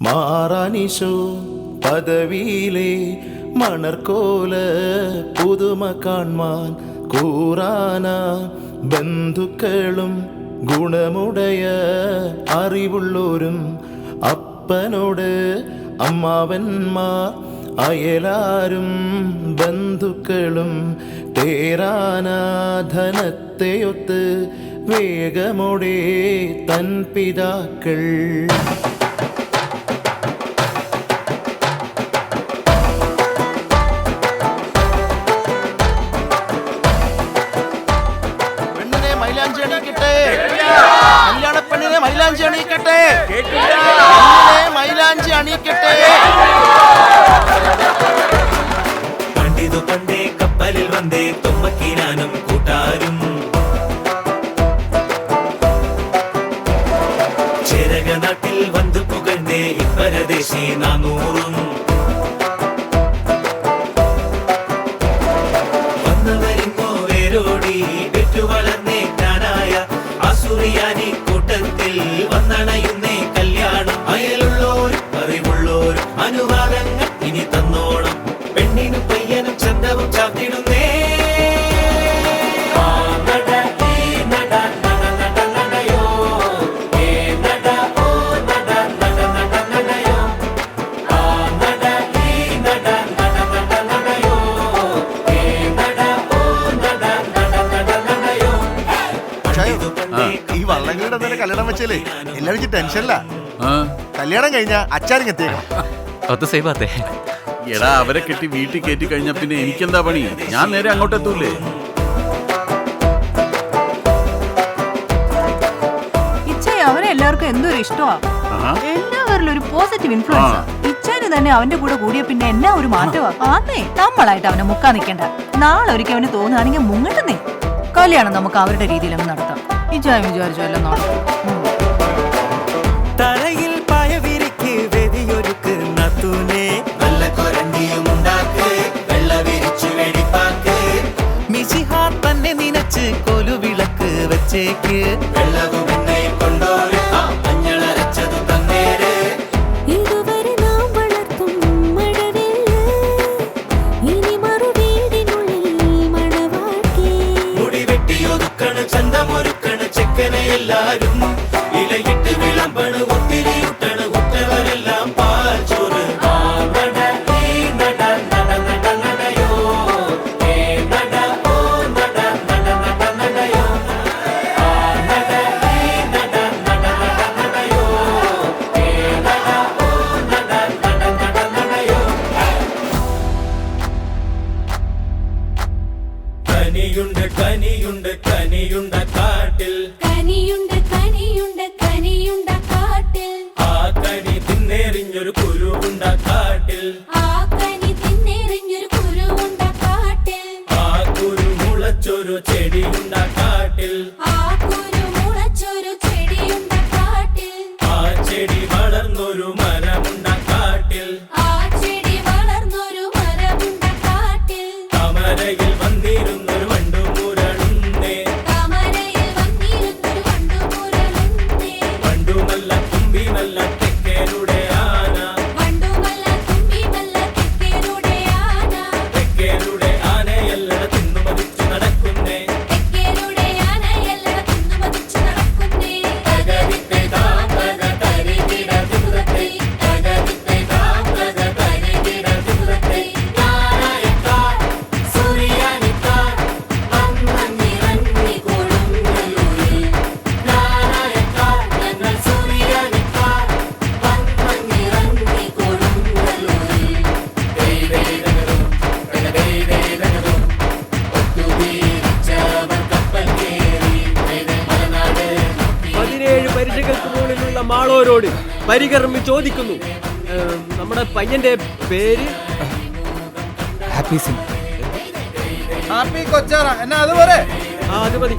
മാറാനിശോ പദവിയിലെ മണർക്കോല പുതുമ കാൺമാൻ കൂറാന ബന്ധുക്കളും ഗുണമുടയ അറിവുള്ളോരും അപ്പനോട് അമ്മാവന്മാർ അയലാരും ബന്ധുക്കളും തേരാനാധനത്തെയൊത്ത് വേഗമോടെ തൻ പിതാക്കൾ. മൈലാഞ്ചി അണിയിക്കട്ടെ കല്യാണ പെണ്ണിനെ മൈലാഞ്ചി അണിയിക്കട്ടെ മൈലാഞ്ചി അണിയിക്കട്ടെ കണ്ടിതു കണ്ടേ കപ്പലിൽ വന്നേ തുമ്പക്കീനാനും കൂട്ടാരും. ചെരക നാട്ടിൽ വന്നു പുകഴ്ന്നേ ഇപ്പരദേശി നാനൂറും. വളർന്നേ ഇനി തന്നോണം. പെണ്ണിനും പയ്യനും ചന്തവും ചാത്തിടുന്നേ ഈ വള്ളങ്ങളുടെ കല്യാണം വെച്ചാലേ എല്ലാവർക്കും ടെൻഷനില്ല കല്യാണം കഴിഞ്ഞാൽ അച്ചാരും എത്തിയേക്കണം അത് സേവ് ആത്തേ. എടാ അവരെ കെട്ടി വീട്ടിൽ കയറ്റി കഴിഞ്ഞാ പിന്നെ എനിക്കെന്താ പണി? ഞാൻ നേരെ അങ്ങോട്ട് എത്തൂലേ? ഇച്ഛയെ അവരെ എല്ലാവർക്കും ഇഷ്ടമാ. എല്ലാവരിലും ഒരു പോസിറ്റീവ് ഇൻഫ്ലുവൻസ് ഇച്ഛന് തന്നെ അവന്റെ കൂടെ കൂടിയ പിന്നെ എന്നാ ഒരു മാറ്റമാ ആന്നേ നമ്മളായിട്ട് അവനെ മുക്കാൻ നിൽക്കണ്ട നാളെ ഒരിക്കൽ അവന് തോന്നുകയാണെങ്കിൽ മുങ്ങട്ടുന്നേ. കല്യാണം നമുക്ക് അവരുടെ രീതിയിൽ അങ്ങ് നടത്താം വിചാരിച്ചോ എല്ലാം നടക്കും. വെച്ചേക്ക് വെള്ളവും എണ്ണയും കൊണ്ടോര് ആ തന്നേരെ ഇതുവരെ നാം വളർത്തും മഴവില്ല്. ഇനി മറുവീടിനുള്ളിൽ മണവാക്കി. മുടി വെട്ടിയൊതുക്കണ് ചന്തമൊരുക്കണ് ചെക്കനെ എല്ലാരും. ഇലയിട്ട് വിളമ്പണ് കനിയുണ്ട് കനിയുണ്ട് കനിയുണ്ട കാട്ടിൽ. കനിയുണ്ട് കനിയുണ്ട് കനിയുണ്ട കാട്ടിൽ. ആ കനി തിന്നേറിഞ്ഞൊരു കുരുവുണ്ട കാട്ടിൽ. ആ കനി തിന്നേറിഞ്ഞൊരു കുരുവുണ്ട കാട്ടിൽ. ആ കുരു മുളച്ചൊരു ചെടിയുണ്ട കാട്ടിൽ. ആ കുരു മുളച്ചൊരു ചെടിയുണ്ട കാട്ടിൽ. ആ ചെടി വളർന്നൊരു മരമുണ്ട അവരോട് പരികർമ്മി ചോദിക്കുന്നു. നമ്മുടെ പയ്യന്റെ പേര്? Happy Singh Happy Kochhar. എന്നാ അത് ആ അത് മതി.